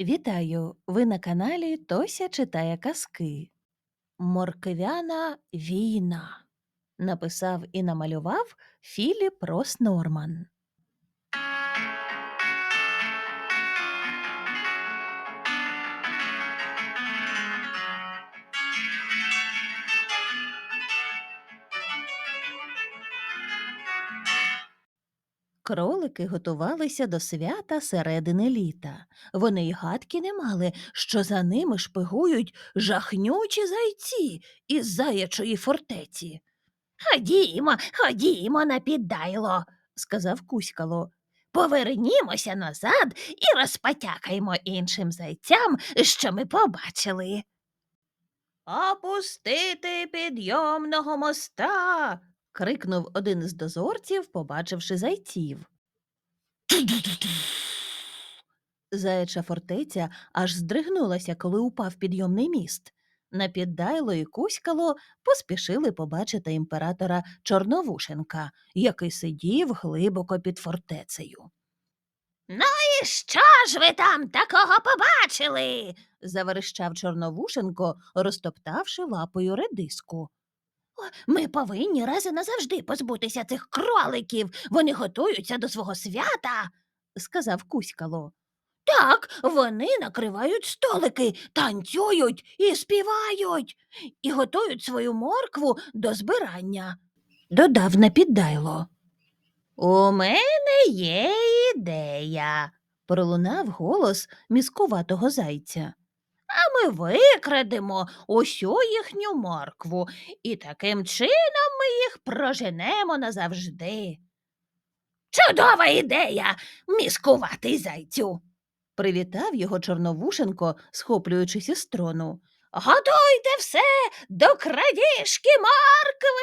Вітаю! Ви на каналі Тося читає казки. Морквяна війна. Написав і намалював Філіп Рос Кролики готувалися до свята середини літа. Вони й гадки не мали, що за ними шпигують жахнючі зайці із заячої фортеці. Ходімо, ходімо на піддайло, сказав Кузькало. Повернімося назад і розпотякаємо іншим зайцям, що ми побачили. Опустити підйомного моста. Крикнув один із дозорців, побачивши зайців. Заяча фортеця аж здригнулася, коли упав підйомний міст. На піддайло і кузькало поспішили побачити імператора Чорновушенка, який сидів глибоко під фортецею. Ну і що ж ви там такого побачили? заверещав Чорновушенко, розтоптавши лапою редиску. Ми повинні раз і назавжди позбутися цих кроликів. Вони готуються до свого свята, сказав Кузькало. Так, вони накривають столики, танцюють і співають, і готують свою моркву до збирання. Додав на піддайло. У мене є ідея, пролунав голос міскуватого зайця. А ми викрадемо усю їхню моркву, і таким чином ми їх проженемо назавжди. Чудова ідея, міскуватий зайцю. Привітав його Чорновушенко, схоплюючись із трону. Готуйте все до крадіжки моркви.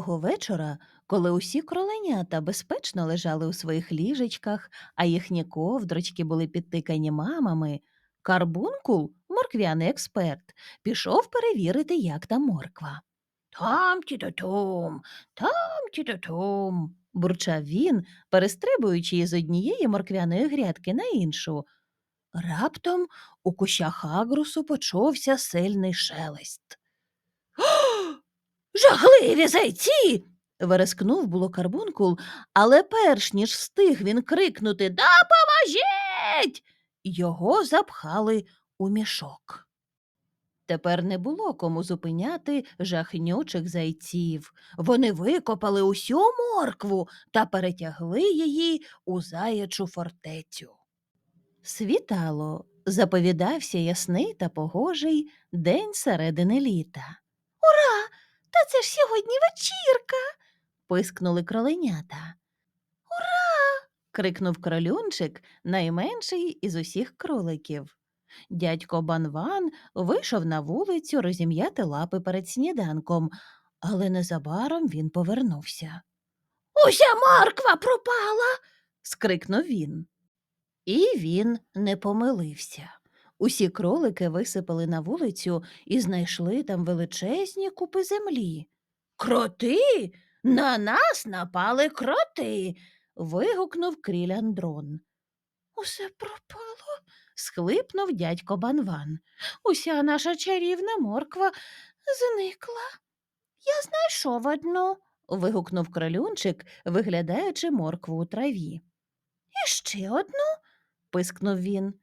Того вечора, коли усі кроленята безпечно лежали у своїх ліжечках, а їхні ковдрочки були підтикані мамами, Карбункул, морквяний експерт, пішов перевірити, як там морква. Там тітотум, там тітотум, бурчав він, перестрибуючи із однієї морквяної грядки на іншу. Раптом у кущах агрусу почувся сильний шелест. Жахливі зайці. верескнув було карбункул, але перш ніж встиг він крикнути Допоможіть. Його запхали у мішок. Тепер не було кому зупиняти жахнючих зайців. Вони викопали усю моркву та перетягли її у заячу фортецю. Світало, заповідався ясний та погожий день середини літа. Та це ж сьогодні вечірка. пискнули кроленята. Ура. крикнув кролюнчик, найменший із усіх кроликів. Дядько Банван вийшов на вулицю розім'яти лапи перед сніданком, але незабаром він повернувся. Уся морква пропала. скрикнув він. І він не помилився. Усі кролики висипали на вулицю і знайшли там величезні купи землі. Кроти? На нас напали кроти. вигукнув кріляндрон. Усе пропало, схлипнув дядько Банван. Уся наша чарівна морква зникла. Я знайшов одну. вигукнув кролюнчик, виглядаючи моркву у траві. І ще одну, пискнув він.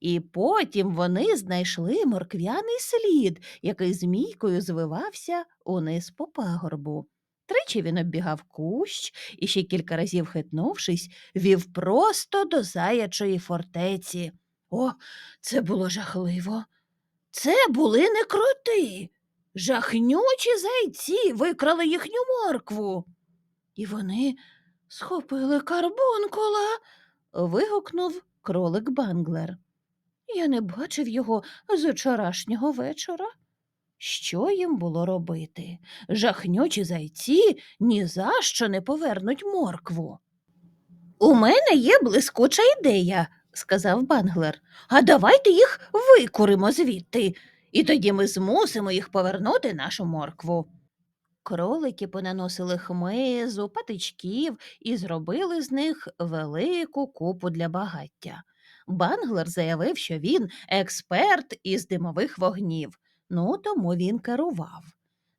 І потім вони знайшли морквяний слід, який змійкою звивався униз по пагорбу. Тричі він оббігав кущ і ще кілька разів хитнувшись, вів просто до заячої фортеці. О, це було жахливо. Це були не кроти. Жахнючі зайці викрали їхню моркву. І вони схопили карбункула. вигукнув кролик Банглер. Я не бачив його з вчорашнього вечора. Що їм було робити? Жахнючі зайці ні за що не повернуть моркву. У мене є блискуча ідея, сказав Банглер. А давайте їх викуримо звідти, і тоді ми змусимо їх повернути нашу моркву. Кролики понаносили хмизу, патичків і зробили з них велику купу для багаття. Банглер заявив, що він експерт із димових вогнів, ну тому він керував.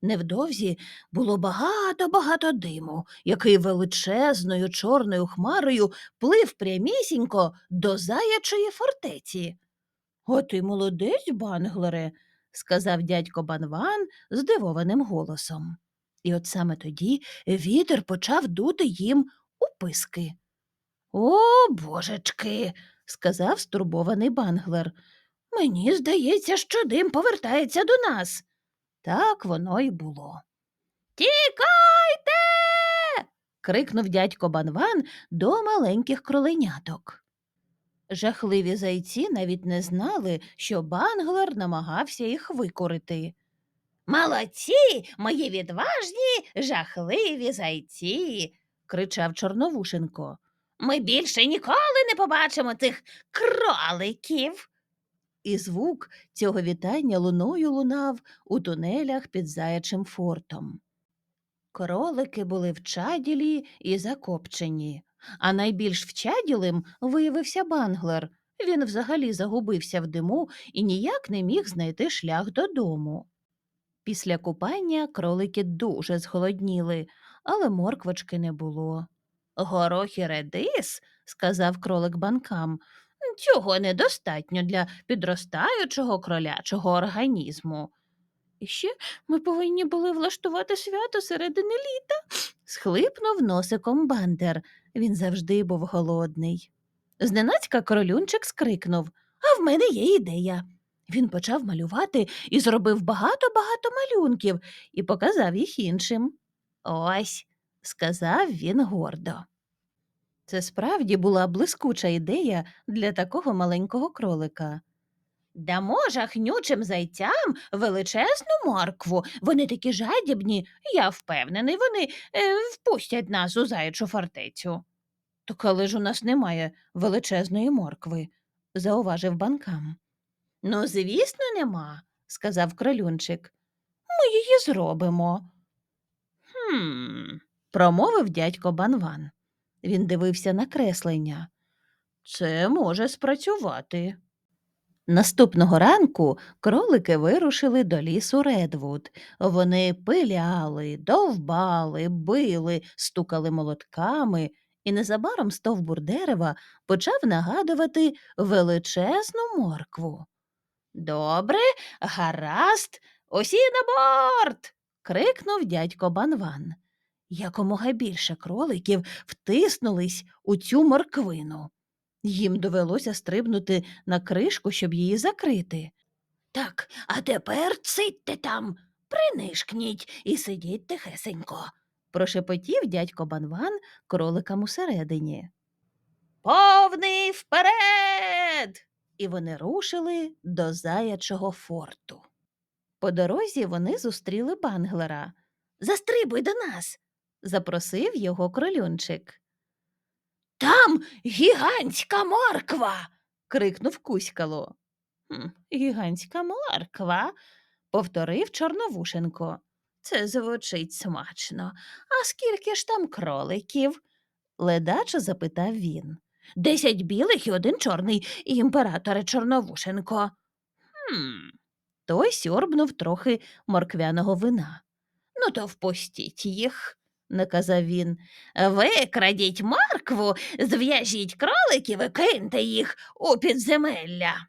Невдовзі було багато-багато диму, який величезною чорною хмарою плив прямісінько до заячої фортеці. О, ти молодець, Банглере, сказав дядько Банван здивованим голосом. І от саме тоді вітер почав дути їм у писки. О, божечки, сказав стурбований Банглер. Мені здається, що дим повертається до нас. Так воно й було. Тікайте. крикнув дядько Банван до маленьких кроленяток. Жахливі зайці навіть не знали, що Банглер намагався їх викорити. Молодці, мої відважні, жахливі зайці, кричав Чорновушенко. Ми більше ніколи не побачимо цих кроликів. І звук цього вітання луною лунав у тунелях під заячим фортом. Кролики були вчаділі і закопчені, а найбільш вчаділим виявився Банглер. Він взагалі загубився в диму і ніяк не міг знайти шлях додому. Після купання кролики дуже зголодніли, але морквочки не було. Горох редис, сказав кролик банкам, цього недостатньо для підростаючого кролячого організму. І ще ми повинні були влаштувати свято середини літа, схлипнув носиком бандер. Він завжди був голодний. Зненацька королюнчик скрикнув А в мене є ідея. Він почав малювати і зробив багато-багато малюнків і показав їх іншим. Ось, сказав він гордо. Це справді була блискуча ідея для такого маленького кролика. Дамо жахнючим зайцям величезну моркву. Вони такі жадібні, я впевнений, вони е, впустять нас у заячу фортецю. Так але ж у нас немає величезної моркви, зауважив банкам. Ну, звісно, нема, сказав кролюнчик. Ми її зробимо. Промовив дядько Банван. Він дивився на креслення. Це може спрацювати. Наступного ранку кролики вирушили до лісу Редвуд. Вони пиляли, довбали, били, стукали молотками, і незабаром стовбур дерева почав нагадувати величезну моркву. Добре, гаразд, усі на борт. крикнув дядько Банван. Якомога більше кроликів втиснулись у цю морквину. Їм довелося стрибнути на кришку, щоб її закрити. Так, а тепер сидьте там, принишкніть і сидіть тихесенько, прошепотів дядько Банван кроликам усередині. Повний вперед! І вони рушили до заячого форту. По дорозі вони зустріли банглера. Застрибуй до нас, запросив його кролюнчик. Там гігантська морква. крикнув Кузькало. «Хм, Гігантська морква, повторив Чорновушенко. Це звучить смачно. А скільки ж там кроликів? ледаче запитав він. Десять білих і один чорний, імператоре Чорновушенко. Хм. Той сьорбнув трохи морквяного вина. Ну, то впустіть їх, наказав він. Викрадіть моркву, зв'яжіть кроликів і киньте їх у підземелля.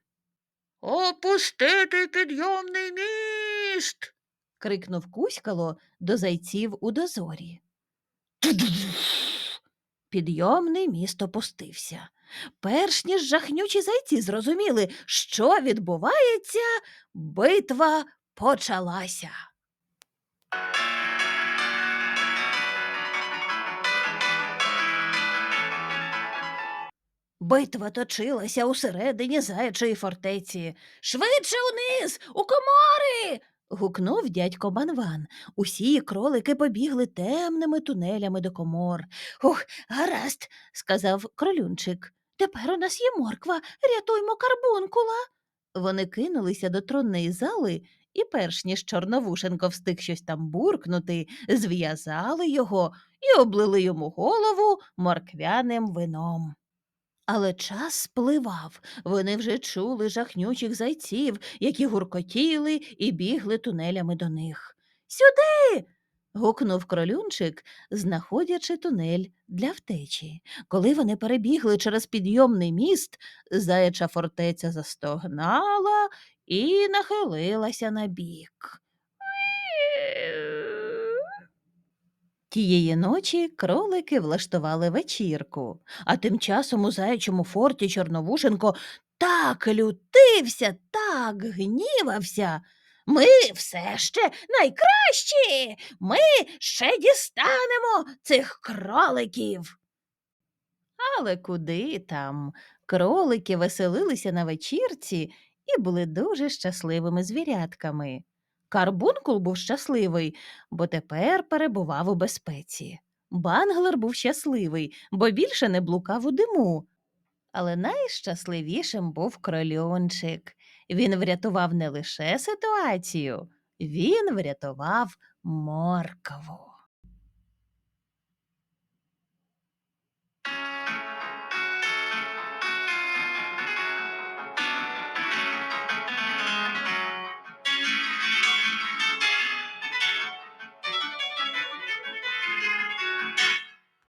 Опустити підйомний міст. крикнув Кузькало до зайців у дозорі. Підйомний міст опустився. Перш ніж жахнючі зайці зрозуміли, що відбувається, битва почалася. Битва точилася усередині заячої фортеці. Швидше униз, у комори. гукнув дядько Банван. Усі кролики побігли темними тунелями до комор. Ух, гаразд, сказав кролюнчик. Тепер у нас є морква, рятуймо карбункула. Вони кинулися до тронної зали, і перш ніж Чорновушенко встиг щось там буркнути, зв'язали його і облили йому голову морквяним вином. Але час спливав. Вони вже чули жахнючих зайців, які гуркотіли і бігли тунелями до них. Сюди. гукнув кролюнчик, знаходячи тунель для втечі. Коли вони перебігли через підйомний міст, заяча фортеця застогнала і нахилилася набік. Тієї ночі кролики влаштували вечірку, а тим часом у заячому форті Чорновушенко так лютився, так гнівався. Ми все ще найкращі. Ми ще дістанемо цих кроликів. Але куди там? Кролики веселилися на вечірці і були дуже щасливими звірятками. Карбункул був щасливий, бо тепер перебував у безпеці. Банглер був щасливий, бо більше не блукав у диму. Але найщасливішим був крольончик. Він врятував не лише ситуацію, він врятував моркву.